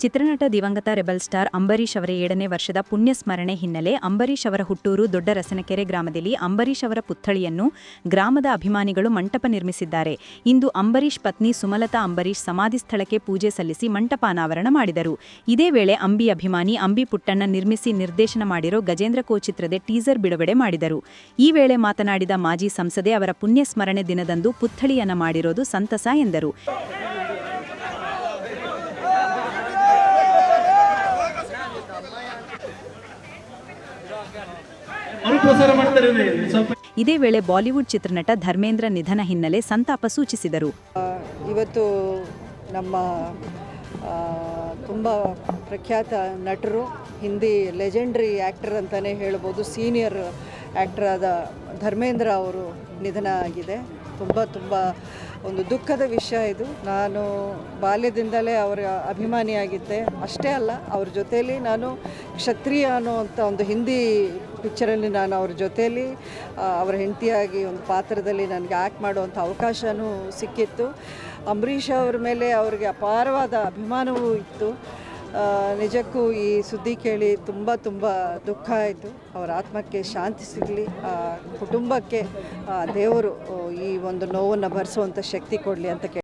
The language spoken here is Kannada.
ಚಿತ್ರನಟ ದಿವಂಗತ ರೆಬಲ್ ಸ್ಟಾರ್ ಅಂಬರೀಷ್ ಅವರ ಏಳನೇ ವರ್ಷದ ಪುಣ್ಯ ಸ್ಮರಣೆ ಹಿನ್ನೆಲೆ ಅಂಬರೀಷ್ ಅವರ ಹುಟ್ಟೂರು ದೊಡ್ಡ ರಸನಕೆರೆ ಗ್ರಾಮದಲ್ಲಿ ಅಂಬರೀಷ್ ಅವರ ಪುತ್ಥಳಿಯನ್ನು ಗ್ರಾಮದ ಅಭಿಮಾನಿಗಳು ಮಂಟಪ ನಿರ್ಮಿಸಿದ್ದಾರೆ. ಇಂದು ಅಂಬರೀಷ್ ಪತ್ನಿ ಸುಮಲತಾ ಅಂಬರೀಷ್ ಸಮಾಧಿ ಸ್ಥಳಕ್ಕೆ ಪೂಜೆ ಸಲ್ಲಿಸಿ ಮಂಟಪ ಅನಾವರಣ ಮಾಡಿದರು. ಇದೇ ವೇಳೆ ಅಂಬಿ ಅಭಿಮಾನಿ ಅಂಬಿ ಪುಟ್ಟಣ್ಣ ನಿರ್ಮಿಸಿ ನಿರ್ದೇಶನ ಮಾಡಿರೋ ಗಜೇಂದ್ರ ಕೋ ಚಿತ್ರದ ಟೀಸರ್ ಬಿಡುಗಡೆ ಮಾಡಿದರು. ಈ ವೇಳೆ ಮಾತನಾಡಿದ ಮಾಜಿ ಸಂಸದೆ ಅವರ ಪುಣ್ಯ ಸ್ಮರಣೆ ದಿನದಂದು ಪುತ್ಥಳಿಯನ್ನ ಮಾಡಿರೋದು ಸಂತಸ ಎಂದರು. ಇದೇ ವೇಳೆ ಬಾಲಿವುಡ್ ಚಿತ್ರನಟ ಧರ್ಮೇಂದ್ರ ನಿಧನ ಹಿನ್ನೆಲೆ ಸಂತಾಪ ಸೂಚಿಸಿದರು. ಇವತ್ತು ನಮ್ಮ ತುಂಬ ಪ್ರಖ್ಯಾತ ನಟರು ಹಿಂದಿ ಲೆಜೆಂಡ್ರಿ ಆ್ಯಕ್ಟರ್ ಅಂತಲೇ ಹೇಳ್ಬೋದು ಸೀನಿಯರ್ ಆ್ಯಕ್ಟರ್ ಆದ ಧರ್ಮೇಂದ್ರ ಅವರು ನಿಧನ ಆಗಿದೆ. ತುಂಬ ತುಂಬ ಒಂದು ದುಃಖದ ವಿಷಯ ಇದು. ನಾನು ಬಾಲ್ಯದಿಂದಲೇ ಅವರ ಅಭಿಮಾನಿಯಾಗಿದ್ದೆ. ಅಷ್ಟೇ ಅಲ್ಲ ಅವ್ರ ಜೊತೆಯಲ್ಲಿ ನಾನು ಕ್ಷತ್ರಿಯ ಅನ್ನುವಂಥ ಒಂದು ಹಿಂದಿ ಪಿಕ್ಚರಲ್ಲಿ ನಾನು ಅವ್ರ ಜೊತೆಯಲ್ಲಿ ಅವರ ಹೆಂಡತಿಯಾಗಿ ಒಂದು ಪಾತ್ರದಲ್ಲಿ ನನಗೆ ಆ್ಯಕ್ಟ್ ಮಾಡುವಂಥ ಅವಕಾಶವೂ ಸಿಕ್ಕಿತ್ತು. ಅಂಬರೀಷ್ ಅವ್ರ ಮೇಲೆ ಅವ್ರಿಗೆ ಅಪಾರವಾದ ಅಭಿಮಾನವೂ ಇತ್ತು. ನಿಜಕ್ಕೂ ಈ ಸುದ್ದಿ ಕೇಳಿ ತುಂಬ ತುಂಬ ದುಃಖ ಆಯಿತು. ಅವರ ಆತ್ಮಕ್ಕೆ ಶಾಂತಿ ಸಿಗಲಿ ಕುಟುಂಬಕ್ಕೆ ದೇವರು ಈ ಒಂದು ನೋವನ್ನು ಭರಿಸುವಂಥ ಶಕ್ತಿ ಕೊಡಲಿ ಅಂತ ಕೇಳಿ.